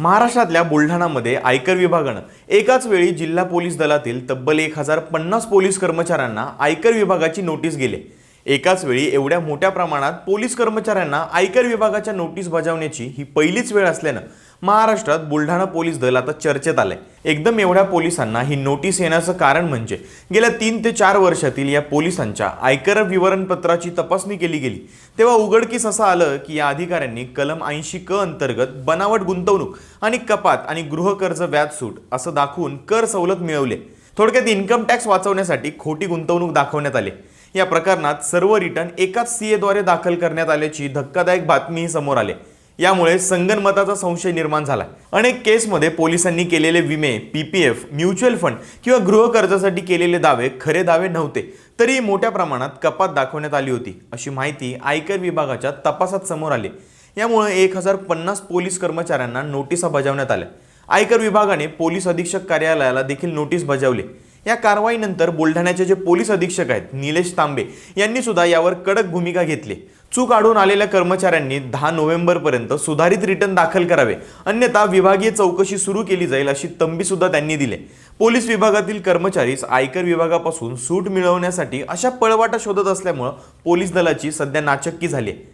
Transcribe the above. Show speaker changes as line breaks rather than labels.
महाराष्ट्रातल्या बुलढाणामध्ये आयकर विभागानं एकाच वेळी जिल्हा पोलीस दलातील तब्बल एक हजार पन्नास पोलीस कर्मचाऱ्यांना आयकर विभागाची नोटीस गेले. एकाच वेळी एवढ्या मोठ्या प्रमाणात पोलीस कर्मचाऱ्यांना आयकर विभागाच्या नोटीस बजावण्याची ही पहिलीच वेळ असल्यानं महाराष्ट्रात बुलढाणा पोलीस दल आता चर्चेत आलंय. एकदम एवढ्या पोलिसांना ही नोटीस येण्याचं कारण म्हणजे गेल्या तीन ते चार वर्षातील या पोलिसांच्या आयकर विवरणपत्राची तपासणी केली गेली. तेव्हा उघडकीस असं आलं की या अधिकाऱ्यांनी कलम ऐंशी क अंतर्गत बनावट गुंतवणूक आणि कपात आणि गृहकर्ज व्याज सूट असं दाखवून कर सवलत मिळवले. थोडक्यात इन्कम टॅक्स वाचवण्यासाठी खोटी गुंतवणूक दाखवण्यात आली. या प्रकरणात सर्व रिटर्न एकाच सीएद्वारे दाखल करण्यात आल्याची धक्कादायक बातमीही समोर आली. यामुळे संगनमताचा संशय निर्माण झाला अनेक केसमध्ये पोलिसांनी केलेले विमे पी एफ म्युच्युअल फंड किंवा गृहकर्जासाठी केलेले दावे खरे दावे नव्हते. तरी मोठ्या प्रमाणात कपात दाखवण्यात आली होती अशी माहिती आयकर विभागाच्या तपासात समोर आली. यामुळे एक हजार पन्नास पोलीस कर्मचाऱ्यांना नोटिसा बजावण्यात आल्या. आयकर विभागाने पोलीस अधीक्षक कार्यालयाला देखील नोटीस बजावली. या कारवाईनंतर बुलढाण्याचे जे पोलीस अधीक्षक आहेत निलेश तांबे यांनी सुद्धा यावर कडक भूमिका घेतली. चूक आढळून आलेल्या कर्मचाऱ्यांनी दहा नोव्हेंबरपर्यंत सुधारित रिटर्न दाखल करावे. अन्यथा विभागीय चौकशी सुरू केली जाईल अशी तंबी सुद्धा त्यांनी दिली. पोलीस विभागातील कर्मचारीच आयकर विभागापासून सूट मिळवण्यासाठी अशा पळवाटा शोधत असल्यामुळं पोलीस दलाची सध्या नाचक्की झाली आहे.